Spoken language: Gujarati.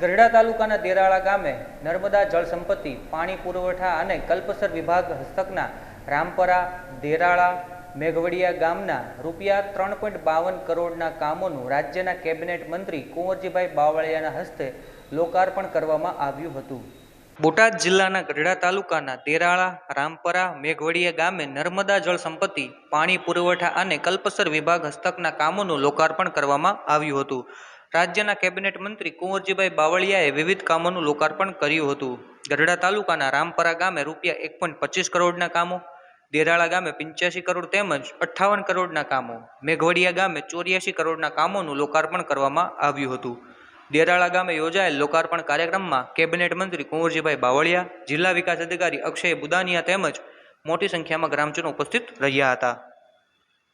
ગઢડા તાલુકાના દેરાળા ગામે નર્મદા જળ સંપત્તિ, પાણી પુરવઠા અને કલ્પસર વિભાગ હસ્તકના રામપરા, દેરાળા, મેઘવડિયા ગામના રૂપિયા ત્રણ પોઈન્ટ બાવન કરોડના કામોનું રાજ્યના કેબિનેટ મંત્રી કુંવરજીભાઈ બાવળિયાના હસ્તે લોકાર્પણ કરવામાં આવ્યું હતું. બોટાદ જિલ્લાના ગઢડા તાલુકાના દેરાળા, રામપરા, મેઘવડિયા ગામે નર્મદા જળ સંપત્તિ, પાણી પુરવઠા અને કલ્પસર વિભાગ હસ્તકના કામોનું લોકાર્પણ કરવામાં આવ્યું હતું. રાજ્યના કેબિનેટ મંત્રી કુંવરજીભાઈ બાવળિયાએ વિવિધ કામોનું લોકાર્પણ કર્યું હતું. ગઢડા તાલુકાના રામપરા ગામે રૂપિયા એક પોઈન્ટ પચીસ કરોડના કામો, દેરાળા ગામે પંચ્યાસી કરોડ તેમજ અઠ્ઠાવન કરોડના કામો, મેઘવડિયા ગામે ચોર્યાસી કરોડના કામોનું લોકાર્પણ કરવામાં આવ્યું હતું. દેરાળા ગામે યોજાયેલ લોકાર્પણ કાર્યક્રમમાં કેબિનેટ મંત્રી કુંવરજીભાઈ બાવળિયા, જિલ્લા વિકાસ અધિકારી અક્ષય બુદાનિયા તેમજ મોટી સંખ્યામાં ગ્રામજનો ઉપસ્થિત રહ્યા હતા.